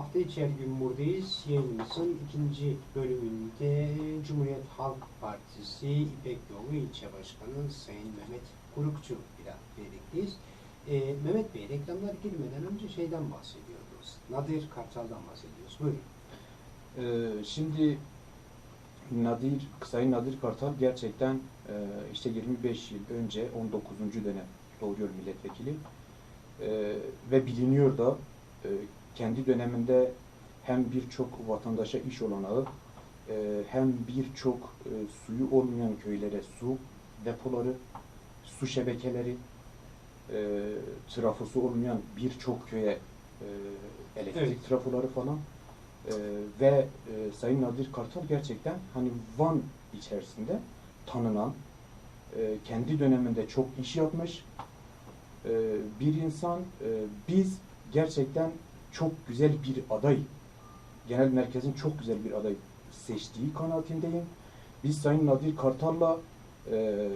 Hafta içi her gün buradayız. Yayınımızın ikinci bölümünde Cumhuriyet Halk Partisi İpek Yolu İlçe Başkanı Sayın Mehmet Kurukçu ile birlikteyiz. Ee, Mehmet Bey reklamlar girmeden önce şeyden bahsediyordunuz. Nadir Kartal'dan bahsediyoruz. Buyurun. Ee, şimdi Nadir, Sayın Nadir Kartal gerçekten e, işte 25 yıl önce 19. dönem doğuruyor milletvekili Ee, ve biliniyor da e, kendi döneminde hem birçok vatandaşa iş olanağı e, hem birçok e, suyu olmayan köylere su depoları, su şebekeleri, e, trafosu olmayan birçok köye elektrik Evet. trafoları falan e, ve e, Sayın Nadir Kartal gerçekten hani Van içerisinde tanınan, e, kendi döneminde çok iş yapmış e, bir insan. E, biz gerçekten çok güzel bir aday, genel merkezin çok güzel bir aday seçtiği kanaatindeyim. Biz Sayın Nadir Kartal'la e,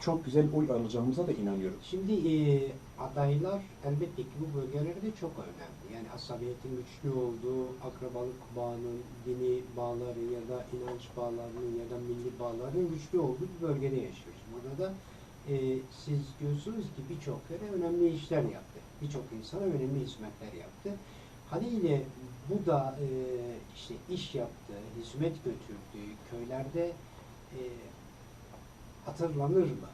çok güzel oy alacağımıza da inanıyorum. Şimdi e, adaylar elbette ki bu bölgelerde çok önemli. Yani asabiyetin güçlü olduğu, akrabalık bağının, dini bağları ya da inanç bağlarının ya da milli bağların güçlü olduğu bir bölgede yaşıyoruz. Burada da e, siz diyorsunuz ki birçok yere önemli işler yaptı. Birçok insana önemli hizmetler yaptı. Haliyle bu da e, işte iş yaptı, hizmet götürdü, köylerde e, hatırlanır mı?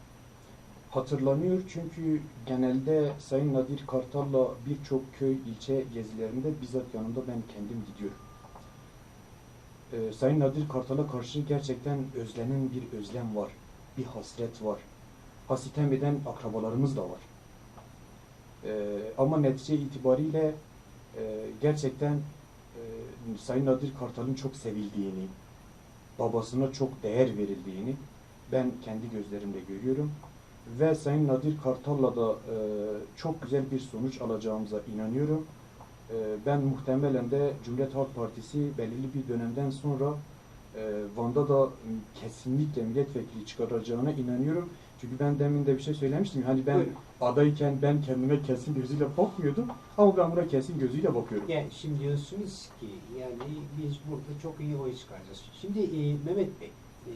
Hatırlanıyor çünkü genelde Sayın Nadir Kartal'la birçok köy, ilçe gezilerinde bizzat yanında ben kendim gidiyorum. Ee, Sayın Nadir Kartal'a karşı gerçekten özlenen bir özlem var. Bir hasret var. Hasitem eden akrabalarımız da var. Ee, ama netice itibariyle e, gerçekten e, Sayın Nadir Kartal'ın çok sevildiğini, babasına çok değer verildiğini ben kendi gözlerimle görüyorum. Ve Sayın Nadir Kartal'la da e, çok güzel bir sonuç alacağımıza inanıyorum. E, ben muhtemelen de Cumhuriyet Halk Partisi belirli bir dönemden sonra e, Van'da da kesinlikle milletvekili çıkaracağına inanıyorum. Çünkü ben demin de bir şey söylemiştim. Hani ben Buyurun. adayken ben kendime kesin gözüyle bakmıyordum. Ama ben buna kesin gözüyle bakıyorum. Yani şimdi diyorsunuz ki yani biz burada çok iyi oy çıkaracağız. Şimdi e, Mehmet Bey, e,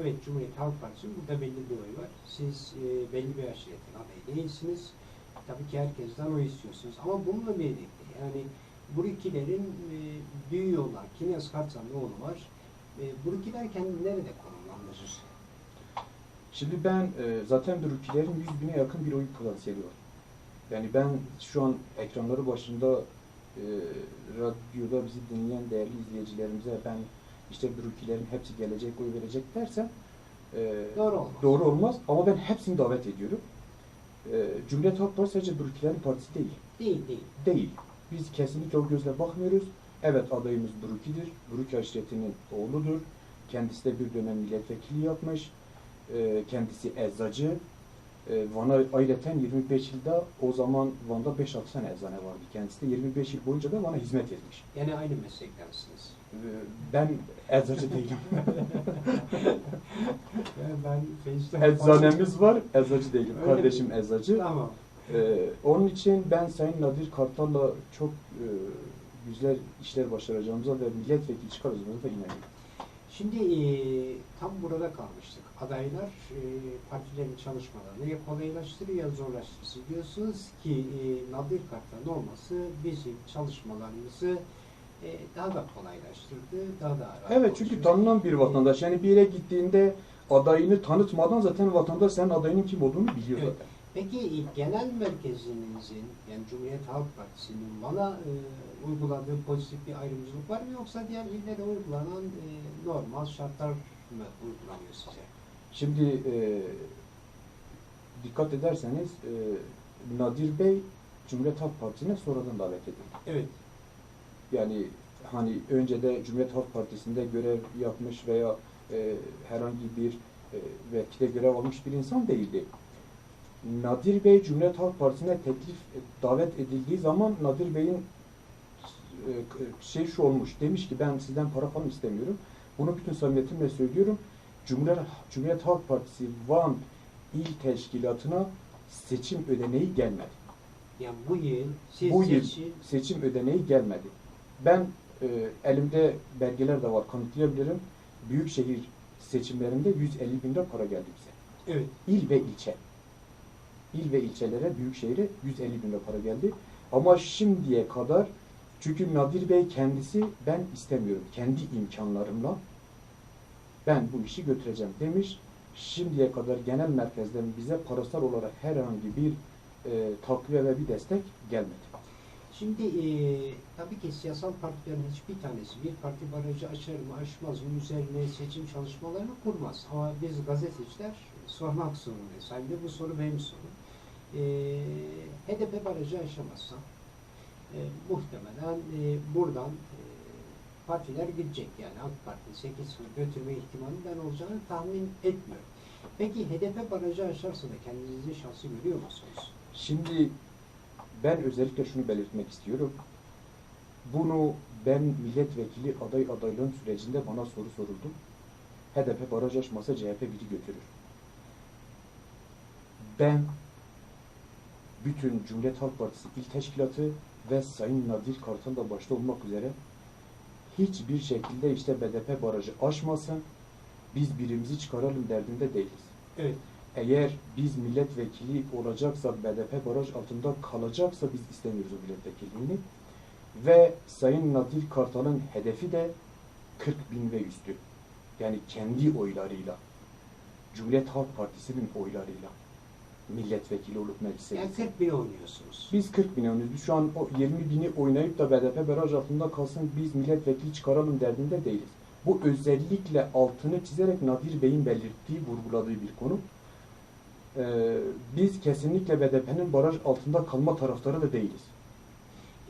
evet Cumhuriyet Halk Partisi'nin burada belli bir oy var. Siz e, belli bir aşiretin adayı değilsiniz. Tabii ki herkesten oy istiyorsunuz. Ama bununla birlikte yani Burukilerin e, büyüyorlar. Kinyas Kartal'ın oğlu var. E, Burukiler kendini nerede konumlandırır? Şimdi ben e, zaten Dürkilerin 100 bine yakın bir oy potansiyeli var. Yani ben şu an ekranları başında e, radyoda bizi dinleyen değerli izleyicilerimize ben işte Dürkilerin hepsi gelecek oy verecek dersem e, Doğru olmaz. doğru olmaz ama ben hepsini davet ediyorum. E, Cumhuriyet Halk Partisi sadece Dürkilerin partisi değil. Değil değil. Değil. Biz kesinlikle o gözle bakmıyoruz. Evet adayımız Buruki'dir. Buruki aşiretinin oğludur. Kendisi de bir dönem milletvekili yapmış. Ee, kendisi eczacı. Ee, Van'a ayrıca 25 yılda o zaman Van'da 5-6 tane eczane vardı. Kendisi de 25 yıl boyunca da Van'a hizmet etmiş. Yani aynı meslektensiniz. Ee, ben eczacı değilim. ben Eczanemiz var, eczacı değilim. Öyle mi? Kardeşim eczacı. Tamam. Ee, onun için ben Sayın Nadir Kartal'la çok e, güzel işler başaracağımıza ve milletvekili çıkaracağımıza da inanıyorum. Şimdi e, tam burada kalmıştık. Adaylar e, partilerin çalışmalarını ya kolaylaştırıyor ya zorlaştırıyor. Diyorsunuz ki e, Nadir Kartal'ın olması bizim çalışmalarımızı e, daha da kolaylaştırdı, daha da rahat Evet çünkü oldu. tanınan bir vatandaş. Yani bir yere gittiğinde adayını tanıtmadan zaten vatandaş senin adayının kim olduğunu biliyor Evet. zaten. Peki genel merkezinizin yani Cumhuriyet Halk Partisi'nin bana e, uyguladığı pozitif bir ayrımcılık var mı yoksa diğer illere uygulanan e, normal şartlar mı uygulanıyor size? Şimdi e, dikkat ederseniz e, Nadir Bey Cumhuriyet Halk Partisi'ne sonradan davet edildi. Evet. Yani hani önce de Cumhuriyet Halk Partisi'nde görev yapmış veya e, herhangi bir e, vekile görev almış bir insan değildi. Nadir Bey Cumhuriyet Halk Partisi'ne teklif davet edildiği zaman Nadir Bey'in e, şey şu olmuş. Demiş ki ben sizden para falan istemiyorum. Bunu bütün samimiyetimle söylüyorum. Cumhuriyet, Cumhuriyet Halk Partisi Van İl Teşkilatı'na seçim ödeneği gelmedi. Yani bu yıl siz Bu yıl seçim seçim ödeneği gelmedi. Ben e, elimde belgeler de var kanıtlayabilirim. Büyükşehir seçimlerinde 150 bin lira para geldi bize. evet İl ve ilçe. İl ve ilçelere, büyükşehire 150 bin lira para geldi. Ama şimdiye kadar çünkü Nadir Bey kendisi ben istemiyorum. Kendi imkanlarımla ben bu işi götüreceğim demiş. Şimdiye kadar genel merkezden bize parasal olarak herhangi bir e, takviye ve bir destek gelmedi. Şimdi e, tabii ki siyasal partilerin hiçbir tanesi bir parti barajı açar mı açmaz mı üzerine seçim çalışmalarını kurmaz. Ama biz gazeteciler sormak zorundayız. De bu soru benim sorum. E, HDP barajı aşamazsa e, muhtemelen e, buradan e, partiler gidecek. Yani AK Parti 8 yıl götürme ihtimali ben olacağını tahmin etmiyorum. Peki HDP barajı aşarsa da kendinizi şanslı görüyor musunuz? Şimdi ben özellikle şunu belirtmek istiyorum. Bunu ben milletvekili aday adaylığım sürecinde bana soru soruldu. HDP baraj aşmasa CHP biri götürür. Ben bütün Cumhuriyet Halk Partisi İl Teşkilatı ve Sayın Nadir Kartal da başta olmak üzere hiçbir şekilde işte BDP barajı aşmasın, biz birimizi çıkaralım derdinde değiliz. Evet. Eğer biz milletvekili olacaksa, BDP baraj altında kalacaksa biz istemiyoruz o milletvekilliğini. Ve Sayın Nadir Kartal'ın hedefi de 40 bin ve üstü. Yani kendi oylarıyla, Cumhuriyet Halk Partisi'nin oylarıyla milletvekili olup meclise Yani gitsin. 40 bin oynuyorsunuz. Biz 40 bin oynuyoruz. Biz şu an o 20 bini oynayıp da BDP baraj altında kalsın biz milletvekili çıkaralım derdinde değiliz. Bu özellikle altını çizerek Nadir Bey'in belirttiği, vurguladığı bir konu. Ee, biz kesinlikle BDP'nin baraj altında kalma taraftarı da değiliz.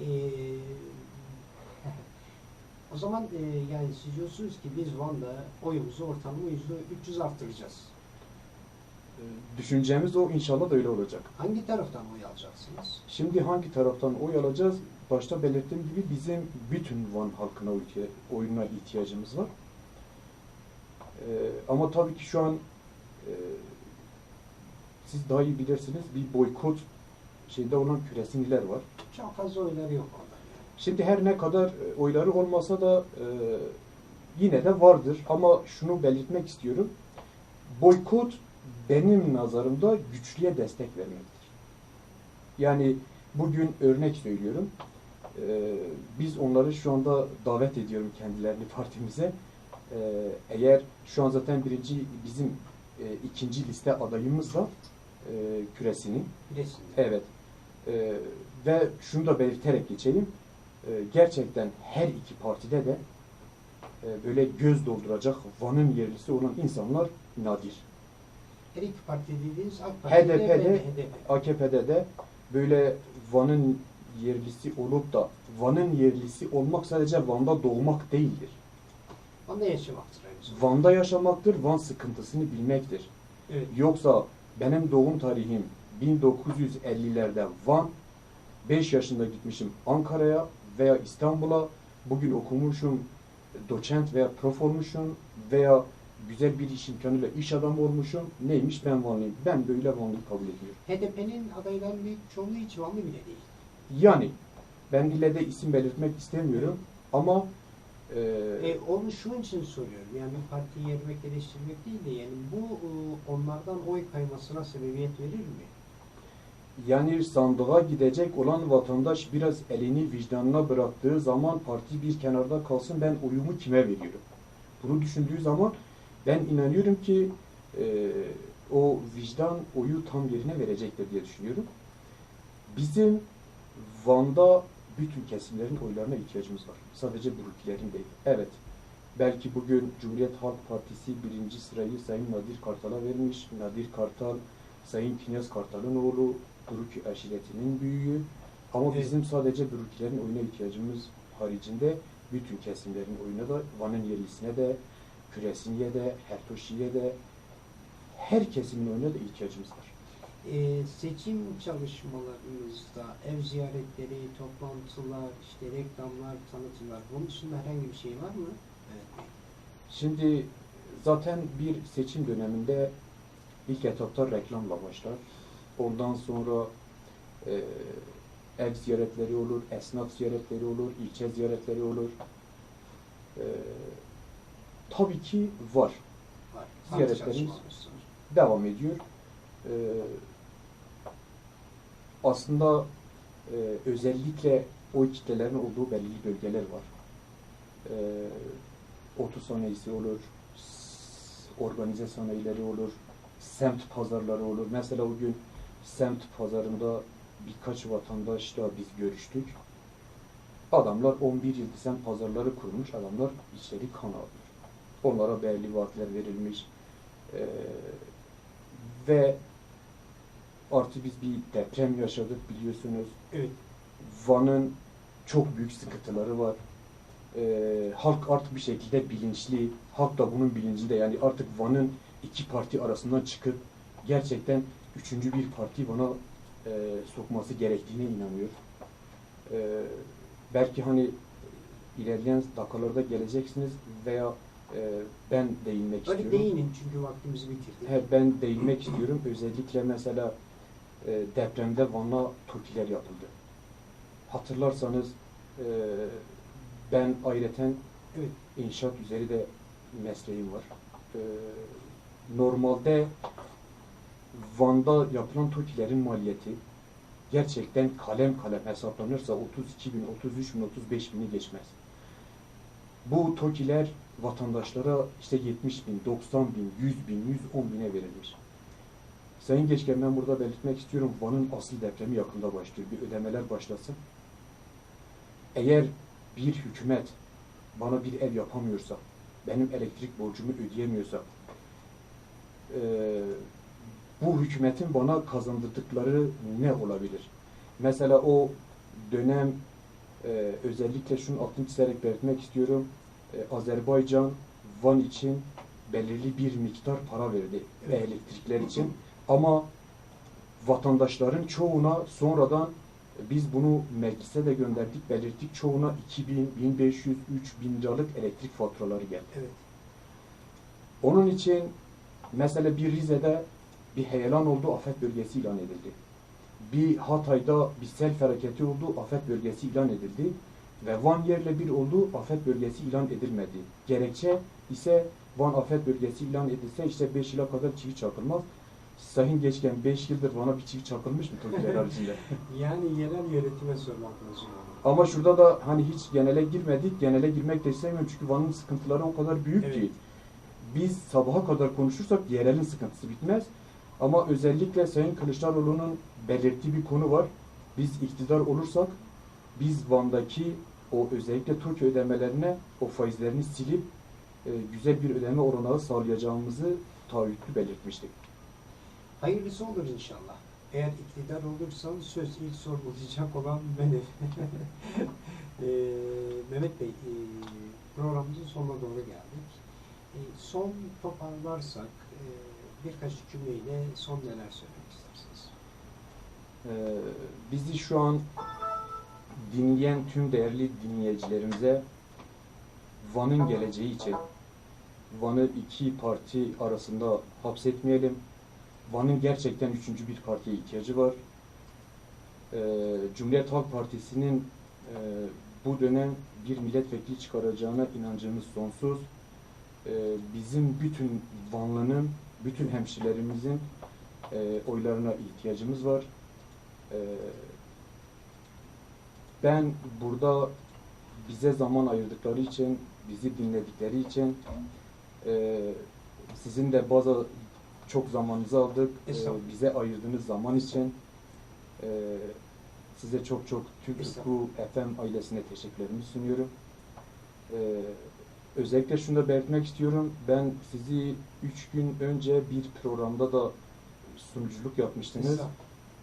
Ee, o zaman e, yani siz diyorsunuz ki biz Van'da oyumuzu ortalama yüzde 300 arttıracağız. Ee, düşüncemiz o inşallah da öyle olacak. Hangi taraftan oy alacaksınız? Şimdi hangi taraftan oy alacağız? Başta belirttiğim gibi bizim bütün Van halkına oyuna ihtiyacımız var. Ee, ama tabii ki şu an e, siz daha iyi bilirsiniz bir boykot şeyde olan küresiniler var. Çok fazla oyları yok orada. Şimdi her ne kadar e, oyları olmasa da e, yine de vardır. Ama şunu belirtmek istiyorum. Boykot benim nazarımda güçlüye destek vermektir. Yani bugün örnek söylüyorum. E, biz onları şu anda davet ediyorum kendilerini partimize. E, eğer şu an zaten birinci bizim e, ikinci liste adayımız var e, küresinin. Bilesin. Evet. Ee, ve şunu da belirterek geçeyim. Ee, gerçekten her iki partide de e, böyle göz dolduracak Van'ın yerlisi olan insanlar nadir. Her iki parti dediğiniz AK Parti ve HDP'de, HDP. AKP'de de böyle Van'ın yerlisi olup da Van'ın yerlisi olmak sadece Van'da doğmak değildir. Van'da yaşamaktır aynı. Van'da yaşamaktır, Van sıkıntısını bilmektir. Evet. Yoksa benim doğum tarihim 1950'lerde Van, 5 yaşında gitmişim Ankara'ya veya İstanbul'a, bugün okumuşum, doçent veya prof olmuşum veya güzel bir iş imkanıyla iş adamı olmuşum. Neymiş ben Vanlıyım. Ben böyle Vanlıyı kabul ediyorum. HDP'nin adaylarının büyük çoğunluğu hiç Vanlı bile değil. Yani ben dile de isim belirtmek istemiyorum ama e, E, onu şunun için soruyorum. Yani bir partiyi yermek, eleştirmek değil de yani bu e, onlardan oy kaymasına sebebiyet verir mi? Yani sandığa gidecek olan vatandaş biraz elini vicdanına bıraktığı zaman parti bir kenarda kalsın ben oyumu kime veriyorum? Bunu düşündüğü zaman ben inanıyorum ki e, o vicdan oyu tam yerine verecektir diye düşünüyorum. Bizim Van'da bütün kesimlerin oylarına ihtiyacımız var. Sadece Brukilerin değil. Evet. Belki bugün Cumhuriyet Halk Partisi birinci sırayı Sayın Nadir Kartal'a vermiş. Nadir Kartal, Sayın Kinyas Kartal'ın oğlu, Bruki aşiretinin büyüğü. Ama Evet. bizim sadece Brukilerin oyuna ihtiyacımız haricinde bütün kesimlerin oyuna da Van'ın yerlisine de, Küresiniye de, Hertoşi'ye de her kesimin oyuna da ihtiyacımız var. E, seçim çalışmalarınızda ev ziyaretleri, toplantılar, işte reklamlar, tanıtımlar bunun dışında herhangi bir şey var mı? Evet. Şimdi zaten bir seçim döneminde ilk etapta reklamla başlar. Ondan sonra e, ev ziyaretleri olur, esnaf ziyaretleri olur, ilçe ziyaretleri olur. Ee, tabii ki var. Var. Ziyaretlerimiz- devam ediyor. Ee, aslında e, özellikle o kitlelerin olduğu belirli bölgeler var. Ee, otu sanayisi olur, organize sanayileri olur, semt pazarları olur. Mesela o gün semt pazarında birkaç vatandaşla biz görüştük. Adamlar 11 yıl semt pazarları kurmuş, adamlar içeri kan alıyor. Onlara belli vaatler verilmiş. Ee, ve artı biz bir deprem yaşadık biliyorsunuz. Evet. Van'ın çok büyük sıkıntıları var. Ee, halk artık bir şekilde bilinçli. Halk da bunun bilincinde. Yani artık Van'ın iki parti arasından çıkıp gerçekten üçüncü bir parti Van'a e, sokması gerektiğine inanıyor. Ee, belki hani ilerleyen dakikalarda geleceksiniz veya e, ben değinmek Hadi istiyorum. değinin çünkü vaktimizi bitirdik. He, ben değinmek istiyorum. Özellikle mesela e, depremde Van'a TOKİ'ler yapıldı. Hatırlarsanız e, ben ayrıca Evet. inşaat üzeri de mesleğim var. E, normalde Van'da yapılan TOKİ'lerin maliyeti gerçekten kalem kalem hesaplanırsa 32 bin, 33 bin, 35 bini geçmez. Bu TOKİ'ler vatandaşlara işte 70 bin, 90 bin, 100 bin, 110 bine verilmiş. Sayın Geçken ben burada belirtmek istiyorum Van'ın asıl depremi yakında başlıyor. Bir ödemeler başlasın. Eğer bir hükümet bana bir ev yapamıyorsa, benim elektrik borcumu ödeyemiyorsa, eee, bu hükümetin bana kazandırdıkları ne olabilir? Mesela o dönem eee, özellikle şunun altını çizerek belirtmek istiyorum. Eee, Azerbaycan Van için belirli bir miktar para verdi Evet. elektrikler için. Ama vatandaşların çoğuna sonradan biz bunu meclise de gönderdik, belirttik. Çoğuna 2000, 1500, 3000 liralık elektrik faturaları geldi. Evet. Onun için mesela bir Rize'de bir heyelan oldu, afet bölgesi ilan edildi. Bir Hatay'da bir sel felaketi oldu, afet bölgesi ilan edildi. Ve Van yerle bir oldu, afet bölgesi ilan edilmedi. Gerekçe ise Van afet bölgesi ilan edilse işte 5 yıla kadar çivi çakılmaz. Sayın Geçken 5 yıldır Van'a bir çivi çakılmış mı Türkiye'ler haricinde? Yani yerel yönetime sormak lazım. Ama şurada da hani hiç genele girmedik. Genele girmek de istemiyorum çünkü Van'ın sıkıntıları o kadar büyük Evet. ki. Biz sabaha kadar konuşursak yerelin sıkıntısı bitmez. Ama özellikle Sayın Kılıçdaroğlu'nun belirttiği bir konu var. Biz iktidar olursak biz Van'daki o özellikle TOKİ ödemelerine o faizlerini silip e, güzel bir ödeme oranağı sağlayacağımızı taahhütlü belirtmiştik. Hayırlısı olur inşallah. Eğer iktidar olursan söz ilk sorgulayacak olan benim. Eee Mehmet Bey, eee, programımızın sonuna doğru geldik. Eee, son toparlarsak eee, birkaç cümleyle son neler söylemek istersiniz? Ee, bizi şu an dinleyen tüm değerli dinleyicilerimize Van'ın geleceği için Van'ı iki parti arasında hapsetmeyelim. Van'ın gerçekten üçüncü bir partiye ihtiyacı var. Ee, Cumhuriyet Halk Partisi'nin e, bu dönem bir milletvekili çıkaracağına inancımız sonsuz. Ee, bizim bütün Vanlı'nın, bütün hemşirerimizin e, oylarına ihtiyacımız var. Ee, ben burada bize zaman ayırdıkları için, bizi dinledikleri için e, sizin de bazı çok zamanınızı aldık. E, bize ayırdığınız zaman için e, size çok çok Türk Estağfurullah. Hukuk FM ailesine teşekkürlerimi sunuyorum. E, özellikle şunu da belirtmek istiyorum. Ben sizi üç gün önce bir programda da sunuculuk yapmıştınız.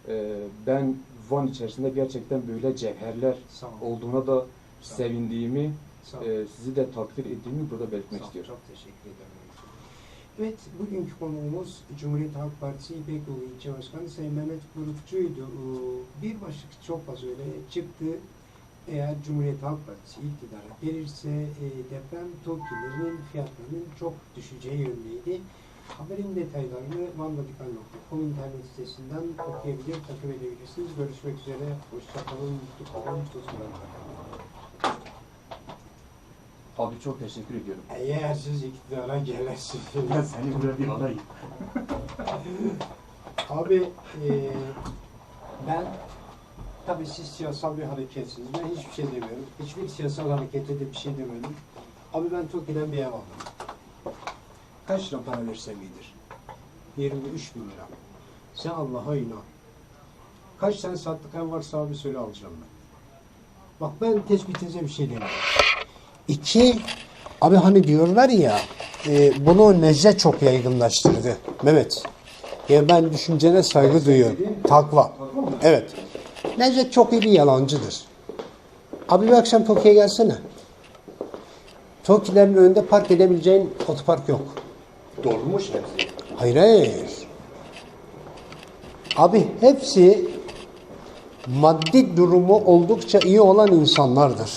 Ee, ben Van içerisinde gerçekten böyle cevherler olduğuna da sevindiğimi, e, sizi de takdir ettiğimi burada belirtmek istiyorum. Çok teşekkür ederim. Evet, bugünkü konuğumuz Cumhuriyet Halk Partisi İpek Yolu İlçe Başkanı Sayın Mehmet Kurukçu'ydu. Ee, Bir başlık çok fazla öyle çıktı. Eğer Cumhuriyet Halk Partisi iktidara gelirse e, deprem TOKİ'lerinin fiyatlarının çok düşeceği yönündeydi. Haberin detaylarını vanradikal.com internet sitesinden okuyabilir, takip edebilirsiniz. Görüşmek üzere. Hoşçakalın, mutlu kalın, tutkular. Abi çok teşekkür ediyorum. Eğer siz iktidara gelirsiniz. Ben seni buraya bir alayım. Abi eee ben tabii siz siyasal bir hareketsiniz. Ben hiçbir şey demiyorum. Hiçbir siyasal harekete de bir şey demedim. Abi ben Toki'den bir ev aldım. Kaç lira para versem iyidir? 23 bin lira. Sen Allah'a inan. Kaç tane sattık ev varsa abi söyle alacağım ben. Bak ben tespitinize bir şey demiyorum. İki, abi hani diyorlar ya, e, bunu Necdet çok yaygınlaştırdı. Mehmet. Ya ben düşüncene saygı duyuyorum. Takva. Evet. Necdet çok iyi bir yalancıdır. Abi bir akşam Tokyo'ya gelsene. Tokilerin önünde park edebileceğin otopark yok. Dolmuş hepsi. Hayır hayır. Abi hepsi maddi durumu oldukça iyi olan insanlardır.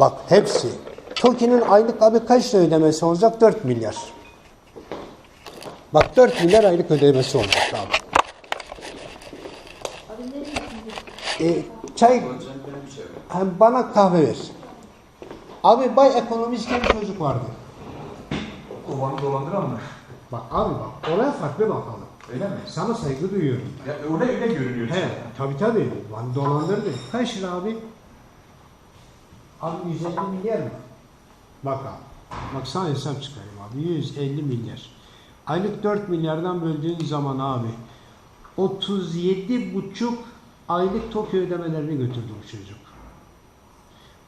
Bak hepsi. TOKİ'nin aylık abi kaç ödemesi olacak? 4 milyar. Bak 4 milyar aylık ödemesi olacak abi. E, çay hem bana kahve ver. Abi bay ekonomist bir çocuk vardı. Kovanı dolandıran mı? Bak abi bak olaya farklı bakalım. Öyle mi? Sana saygı duyuyorum. Ya öyle öyle görünüyor. He, tabii tabii. Van dolandırdı. Kaç lira abi? Abi 150 milyar mı? Bak abi. Bak sana hesap çıkarayım abi. 150 milyar. Aylık 4 milyardan böldüğün zaman abi 37 buçuk aylık Tokyo ödemelerini götürdü bu çocuk.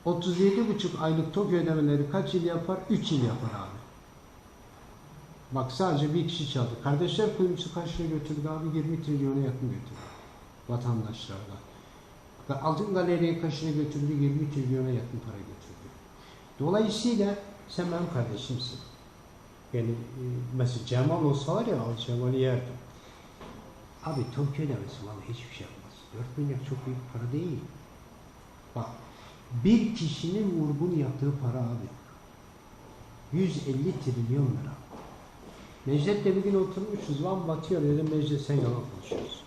37 buçuk aylık Tokyo ödemeleri kaç yıl yapar? 3 yıl yapar abi. Bak sadece bir kişi çaldı. Kardeşler kuyumcusu kaç lira götürdü abi? 20 trilyona yakın götürdü. Vatandaşlardan. Ve Altın Galeri'ye kaç lira götürdü? 20 trilyona yakın para götürdü. Dolayısıyla sen benim kardeşimsin. Yani e, mesela Cemal olsa var ya, al Cemal'i yerdim. Abi Tokyo demesi bana hiçbir şey. 4 milyar çok büyük para değil. Bak, bir kişinin vurgun yaptığı para abi. 150 trilyon lira. Necdet'le bir gün oturmuşuz. Van batıyor dedim Necdet sen yalan konuşuyorsun.